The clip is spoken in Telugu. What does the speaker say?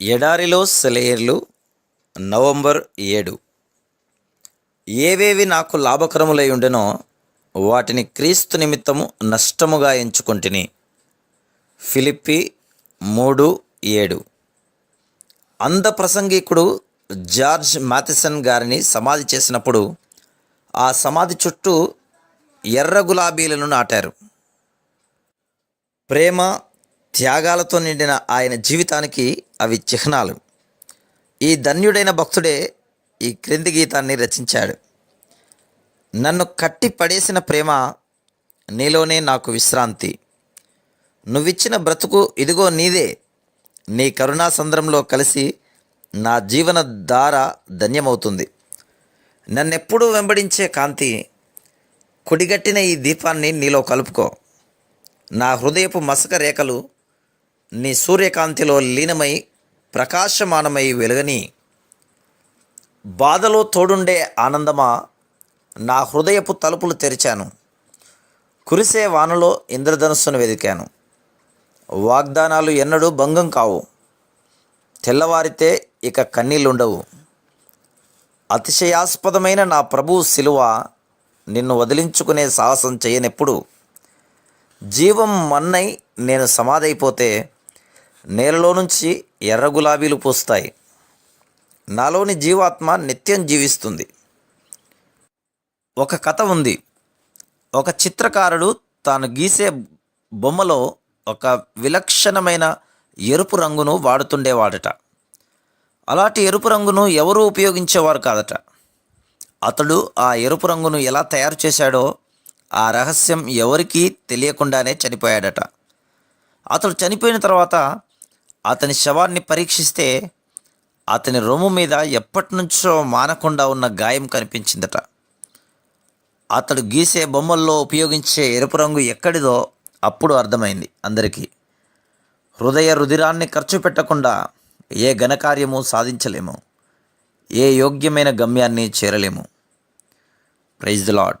ఎడారిలో సెలయేర్లు నవంబర్ ఏడు. ఏవేవి నాకు లాభకరములై ఉండెనో వాటిని క్రీస్తు నిమిత్తము నష్టముగా ఎంచుకొంటిని. ఫిలిప్పి మూడు ఏడు. అంధ ప్రసంగికుడు జార్జ్ మాథిసన్ గారిని సమాధి చేసినప్పుడు ఆ సమాధి చుట్టూ ఎర్ర గులాబీలను నాటారు. ప్రేమ త్యాగాలతో నిండిన ఆయన జీవితానికి అవి చిహ్నాలు. ఈ ధన్యుడైన భక్తుడే ఈ క్రింది గీతాన్ని రచించాడు. నన్ను కట్టి పడేసిన ప్రేమ నీలోనే నాకు విశ్రాంతి. నువ్విచ్చిన బ్రతుకు ఇదిగో నీదే. నీ కరుణా సంద్రంలో కలిసి నా జీవన ధార ధన్యమవుతుంది. నన్నెప్పుడూ వెంబడించే కాంతి కుడిగట్టిన ఈ దీపాన్ని నీలో కలుపుకో. నా హృదయపు మసక రేఖలు నీ సూర్యకాంతిలో లీనమై ప్రకాశమానమై వెలుగని బాధలో తోడుండే ఆనందమా? నా హృదయపు తలుపులు తెరిచాను. కురిసే వానలో ఇంద్రధనుస్సును వెదికాను వాగ్దానాలు ఎన్నడూ భంగం కావు. తెల్లవారితే ఇక కన్నీళ్ళుండవు అతిశయాస్పదమైన నా ప్రభువు శిలువ నిన్ను వదిలించుకునే సాహసం చేయనెప్పుడు జీవం మన్నై నేను సమాధైపోతే నేలలో నుంచి ఎర్ర గులాబీలు పూస్తాయి. నాలోని జీవాత్మ నిత్యం జీవిస్తుంది. ఒక కథ ఉంది. ఒక చిత్రకారుడు తాను గీసే బొమ్మలో ఒక విలక్షణమైన ఎరుపు రంగును వాడుతుండేవాడట. అలాంటి ఎరుపు రంగును ఎవరూ ఉపయోగించేవారు కాదట. అతడు ఆ ఎరుపు రంగును ఎలా తయారు చేశాడో ఆ రహస్యం ఎవరికీ తెలియకుండానే చనిపోయాడట. అతడు చనిపోయిన తర్వాత అతని శవాన్ని పరీక్షిస్తే అతని రొమ్ము మీద ఎప్పటి నుంచో మానకుండా ఉన్న గాయం కనిపించిందట. అతడు గీసే బొమ్మల్లో ఉపయోగించే ఎరుపు రంగు ఎక్కడిదో అప్పుడు అర్థమైంది అందరికీ. హృదయ రుధిరాన్ని ఖర్చు పెట్టకుండా ఏ ఘనకార్యము సాధించలేము. ఏ యోగ్యమైన గమ్యాన్ని చేరలేము. Praise the lord